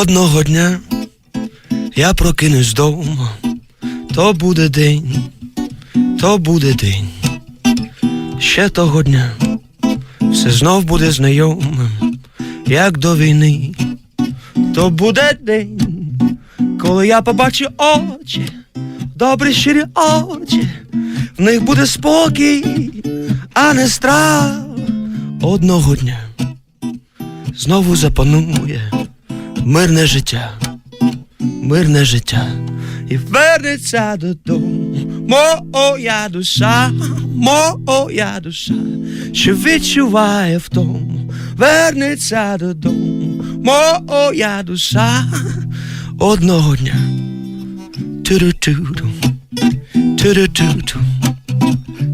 Одного дня я прокинусь вдома, то буде день, то буде день. Ще того дня все знов буде знайомим, як до війни. То буде день, коли я побачу очі, добрі щирі очі, в них буде спокій, а не страх. Одного дня знову запанує мирне життя, мирне життя, і вернеться додому, моя душа, моя душа, що відчуває втому, вернеться додому, моя душа. Одного дня. Ту-ду-ту-ду, ту-ду-ту-ду,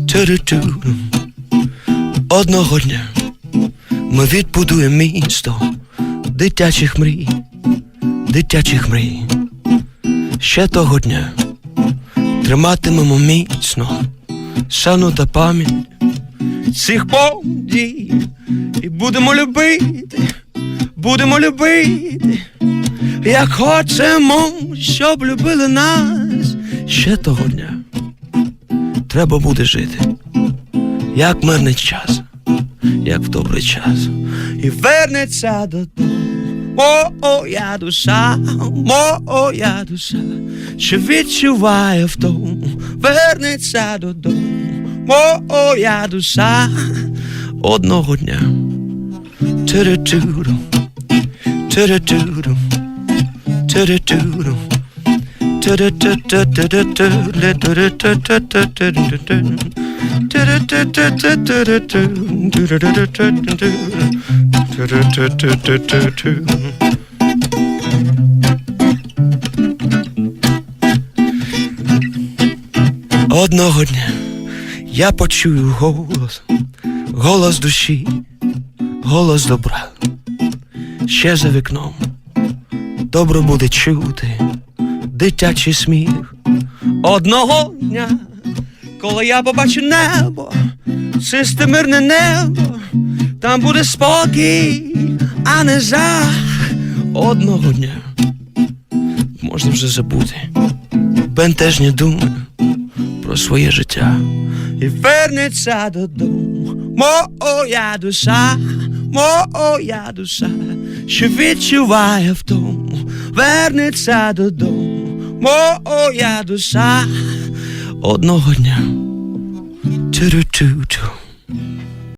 ту-ду-ту-ду. Одного дня. Ми відбудуємо місто дитячих мрій, дитячих мрій. Ще того дня триматимемо міцно шану та пам'ять цих подій і будемо любити, будемо любити, як хочемо, щоб любили нас. Ще того дня треба буде жити, як мирний час як в добрий час, і вернеться додому моя душа, моя душа, що відчуває втому, вернеться додому, моя душа одного дня. Тиритюру, тиритюру, тиритюру. Одного дня я почую голос, голос душі, голос добра. Ще за вікном добре буде чути дитячий сміх. Одного дня коли я побачу небо, чисте мирне небо, там буде спокій, а не жах одного дня. Можна вже забути бентежні думи про своє життя і вернеться додому, моя душа, моя душа, що відчуває втому, вернеться додому, моя душа одного дня. Ту-ду-ту-ту.